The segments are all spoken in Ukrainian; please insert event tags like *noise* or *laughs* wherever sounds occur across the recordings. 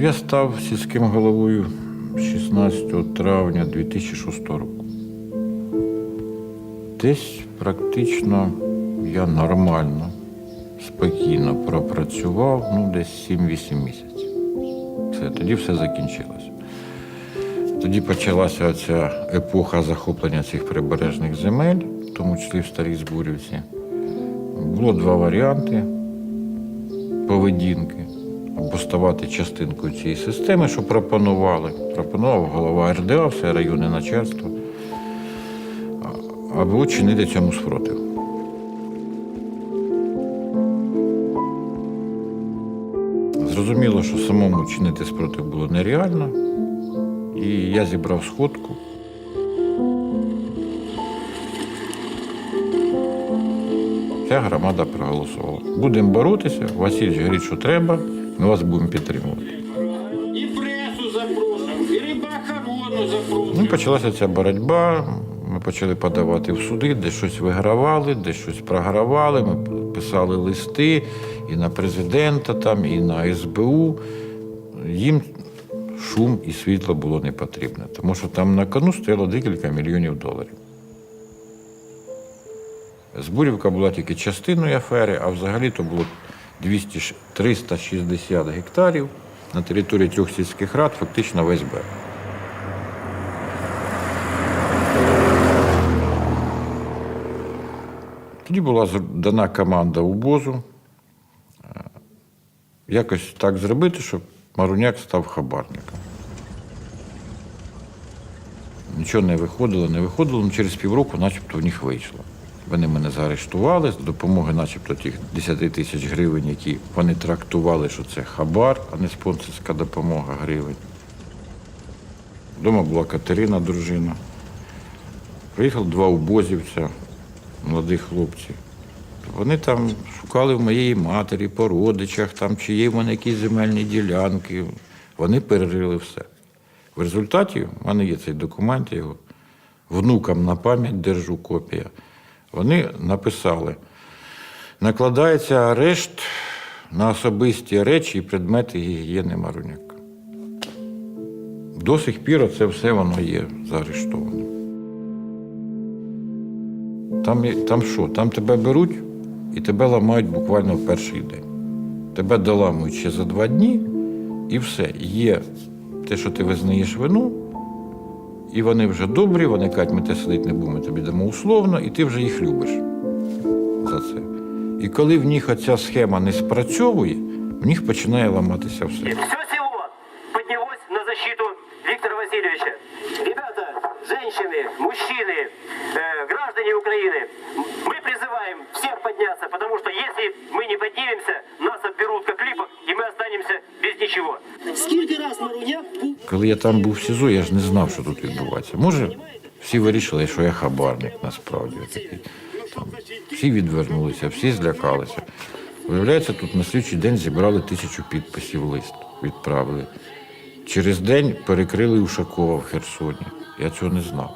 Я став сільським головою 16 травня 2006 року. Десь практично я нормально, спокійно пропрацював, ну, десь 7-8 місяців. Все, тоді все закінчилося. Тоді почалася ця епоха захоплення цих прибережних земель, в тому числі в Старій Збурівці. Було два варіанти поведінки. Або ставати частинкою цієї системи, що пропонували. Пропонував голова РДА, все районне начальство, а- або чинити цьому спротив. Зрозуміло, що самому чинити спротив було нереально, і я зібрав сходку. Вся громада проголосувала. Будемо боротися, Василь говорить, що треба, ми вас будемо підтримувати. І пресу запрошуємо, і рибахорону запрошуємо. Ну, почалася ця боротьба. Ми почали подавати в суди, де щось вигравали, де щось програвали. Ми писали листи і на президента, там, і на СБУ. Їм шум і світло було не потрібно, тому що там на кону стояло декілька мільйонів доларів. Збурівка була тільки частиною афери, а взагалі то було 200, ш- 360 гектарів на території трьох сільських рад, фактично весь берег. Тоді була дана команда УБОЗу е, якось так зробити, щоб Маруняк став хабарником. Нічого не виходило, не виходило, але через півроку начебто в них вийшло. Вони мене заарештували з допомоги, начебто, тих 10 тисяч гривень, які вони трактували, що це хабар, а не спонсорська допомога гривень. Вдома була Катерина, дружина. Приїхали два убозівця, молодих хлопців. Вони там шукали в моєї матері, по родичах, там, чи є в мене якісь земельні ділянки. Вони перерили все. В результаті в мене є цей документ, я його внукам на пам'ять держу копія. Вони написали: накладається арешт на особисті речі і предмети гігієни Маруняка. До сих пір це все воно є заарештовано. Там, там що? Там тебе беруть і тебе ламають буквально в перший день. Тебе доламують ще за два дні, і все. Є те, що ти визнаєш вину, і вони вже добрі, вони кажуть, ми те сидить не будемо, ми тобі дамо условно, і ти вже їх любиш за це. І коли в них оця схема не спрацьовує, в них починає ламатися все. Все село поднялось на защиту Виктора Васильевича. Ребята, женщины, мужчины, э, граждане Украины, мы призываем всех подняться, потому что если мы не поднимемся, нас отберут как липок, ничего. Скільки раз Маруняк був Коли я там був в СІЗО, я ж не знав, що тут відбувається. Може, всі вирішили, що я хабарник насправді. Такий. Там, всі відвернулися, всі злякалися. Виявляється, тут на слідчий день зібрали тисячу підписів лист, відправили. Через день перекрили Ушакова в Херсоні. Я цього не знав.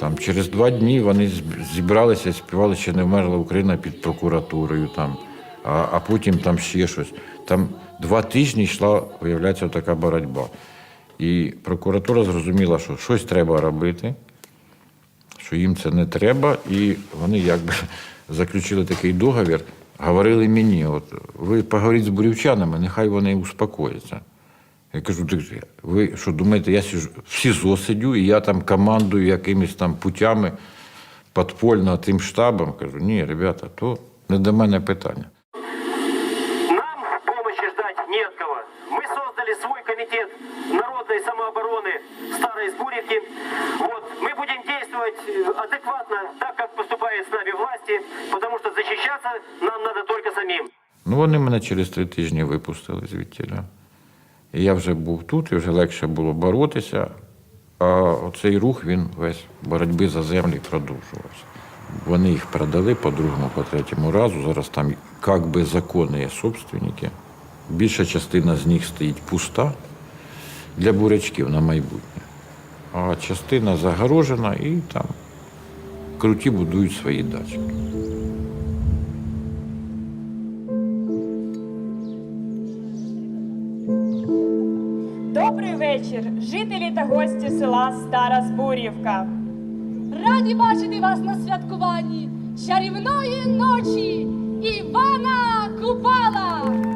Там через два дні вони зібралися і співали, ще не вмерла Україна під прокуратурою, там, а, а потім там ще щось. Там два тижні йшла, виявляється, така боротьба. І прокуратура зрозуміла, що щось треба робити, що їм це не треба, і вони якби *laughs* заключили такий договір, говорили мені: от ви поговоріть з бурівчанами, нехай вони успокояться. Я кажу, «Друзі, ви що думаєте, я сижу в СІЗО сидю, і я там командую якимись там путями подпольно тим штабом. Кажу, ні, ребята, то не до мене питання. Адекватно, так, как поступает с нами власти, потому что защищаться нам надо только самим. Ну, вони мене через три тижні випустили звідтіля. І я вже був тут, і вже легше було боротися. А оцей рух, він весь боротьби за землі продовжувався. Вони їх продали по другому, по третьому разу. Зараз там як би законні собственники. Більша частина з них стоїть пуста для бурячків на майбутнє. А частина загорожена і там круті будують свої дачі. Добрий вечір, жителі та гості села Стара Збурівка. Раді бачити вас на святкуванні чарівної ночі Івана Купала.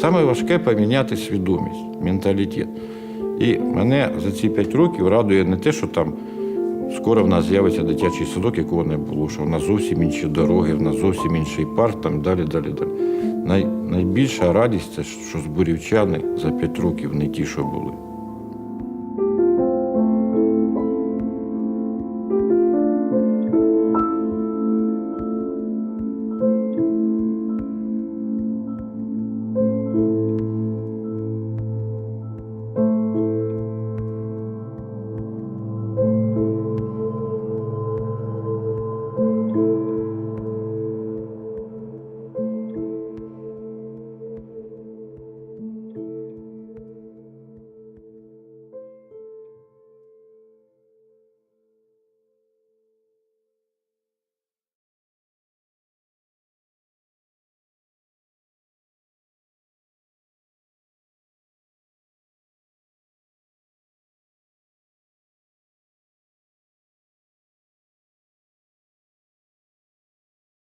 Саме важке поміняти свідомість, менталітет. І мене за ці п'ять років радує не те, що там скоро в нас з'явиться дитячий садок, якого не було, що в нас зовсім інші дороги, в нас зовсім інший парк, там далі, далі, далі. Най, найбільша радість це що збурівчани за п'ять років не ті, що були.